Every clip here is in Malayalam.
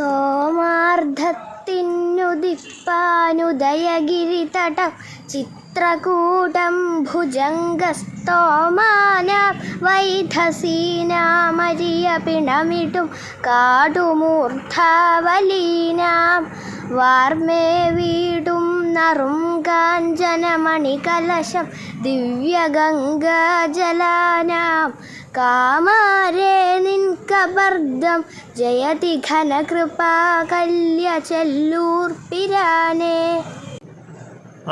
സോമാർദ്ധത്തിനുദിപ്പാനുദയഗിരിതടം ചിത്രകൂടം ഭുജംഗസ്തോമാനാം വൈധസീനാമരിയ പിണമിടും കാടുമൂർധാവലീനാം വാർമേ വീടും നറും കാഞ്ചനമണികലശം ദിവ്യഗംഗാജലാനാം കാമാരേ നിൻ കബർദം ജയതി ഘനകൃപാ കല്യ ചെല്ലൂർ പിരാനേ.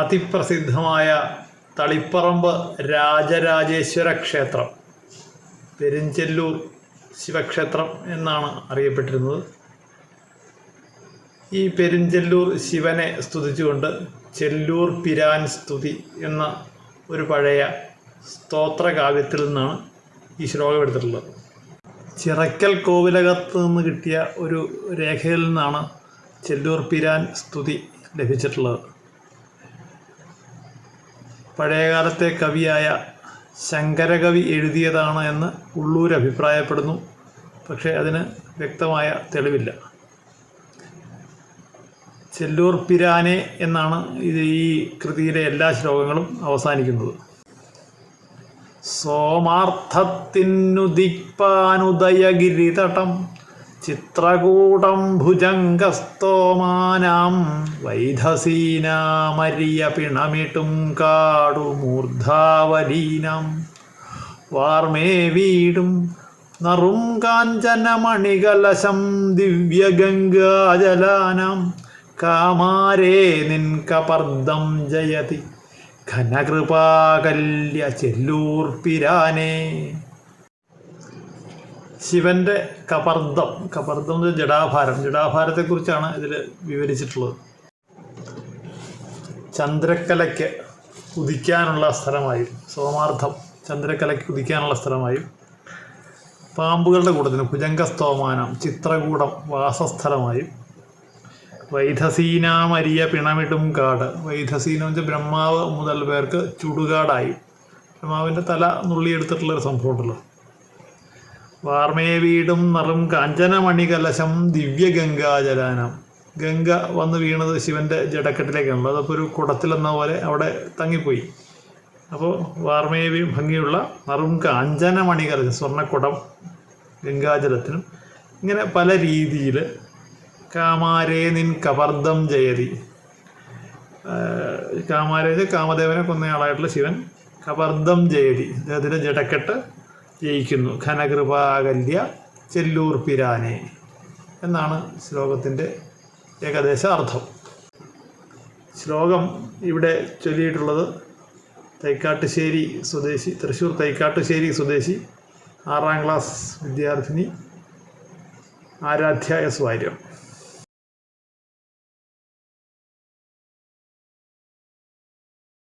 അതിപ്രസിദ്ധമായ തളിപ്പറമ്പ് രാജരാജേശ്വര ക്ഷേത്രം. പെരിഞ്ചെല്ലൂർ ശിവക്ഷേത്രം എന്നാണ് അറിയപ്പെട്ടിരുന്നത്. ഈ പെരിഞ്ചെല്ലൂർ ശിവനെ സ്തുതിച്ചുകൊണ്ട് ചെല്ലൂർ പിരാൻ സ്തുതി എന്ന ഒരു പഴയ സ്തോത്രകാവ്യത്തിൽ നിന്നാണ് ഈ ശ്ലോകം എടുത്തിട്ടുള്ളത്. ചിറക്കൽ കോവിലകത്ത് നിന്ന് കിട്ടിയ ഒരു രേഖയിൽ നിന്നാണ് ചെല്ലൂർ പിരാൻ സ്തുതി ലഭിച്ചിട്ടുള്ളത്. പഴയകാലത്തെ കവിയായ ശങ്കരകവി എഴുതിയതാണ് എന്ന് ഉള്ളൂർ അഭിപ്രായപ്പെടുന്നു. പക്ഷേ അതിന് വ്യക്തമായ തെളിവില്ല. ചെല്ലൂർ പിരാനെ എന്നാണ് ഇത് ഈ കൃതിയിലെ എല്ലാ ശ്ലോകങ്ങളും അവസാനിക്കുന്നത്. സോമാർത്ഥത്തിനുദിപ്പാനുദയഗിരിതടം ചിത്രകൂടം ഭുജംഗസ്തോമാനാം വൈധസീനാമരിയ പിണമിട്ടും കാടുമൂർധാവലീനം വാർമേ വീടും നറും കാഞ്ചനമണികലശം ദിവ്യഗംഗാജലാനം കാമാരേ നിൻ കപർദം ജയതി. ഘനകൃപാകല്യ ചെല്ലൂർ പിരാനേ ശിവന്റെ കപർദം. കപർദം എന്ന് ജഡാഭാരത്തെ കുറിച്ചാണ് ഇതിൽ വിവരിച്ചിട്ടുള്ളത്. ചന്ദ്രക്കലയ്ക്ക് ഉദിക്കാനുള്ള സ്ഥലമായും സോമാർത്ഥം ചന്ദ്രക്കലയ്ക്ക് ഉദിക്കാനുള്ള സ്ഥലമായും പാമ്പുകളുടെ കൂട്ടത്തിന് ഭുജംഗസ്തോമാനം ചിത്രകൂടം വാസസ്ഥലമായും വൈധസീനാമരിയ പിണമിടും കാട്. വൈധസീനം വെച്ചാൽ ബ്രഹ്മാവ് മുതൽ പേർക്ക് ചുടുകാടായി. ബ്രഹ്മാവിന്റെ തല നുള്ളിയെടുത്തിട്ടുള്ളൊരു സംഭവം ഉണ്ടല്ലോ. വാർമേ വീടും നറും കാഞ്ചനമണി കലശം ദിവ്യഗംഗാജലാനം. ഗംഗ വന്ന് വീണത് ശിവന്റെ ജടക്കെട്ടിലേക്കാണല്ലോ. അതപ്പോൾ ഒരു കുടത്തിലെന്ന പോലെ അവിടെ തങ്ങിപ്പോയി. അപ്പോൾ വാർമേവി ഭംഗിയുള്ള നറും കാഞ്ചനമണി കലശം സ്വർണക്കുടം ഗംഗാജലത്തിനും ഇങ്ങനെ പല രീതിയിൽ കാമാരേ നിൻ കവർദ്ധം ജയതി. കാമാരേ കാമദേവനെ കൊന്നയാളായിട്ടുള്ള ശിവൻ കവർദ്ധം ജയതി. അദ്ദേഹത്തിന്റെ ജടക്കെട്ട് ജയിക്കുന്നു. ഘനകൃപാകല്യ ചെല്ലൂർ പിരാനെ എന്നാണ് ശ്ലോകത്തിന്റെ ഏകദേശ അർത്ഥം. ശ്ലോകം ഇവിടെ ചൊല്ലിയിട്ടുള്ളത് തൈക്കാട്ടുശ്ശേരി സ്വദേശി തൃശ്ശൂർ തൈക്കാട്ടുശ്ശേരി സ്വദേശി ആറാം ക്ലാസ് വിദ്യാർത്ഥിനി ആരാധ്യ എസ് വാര്യം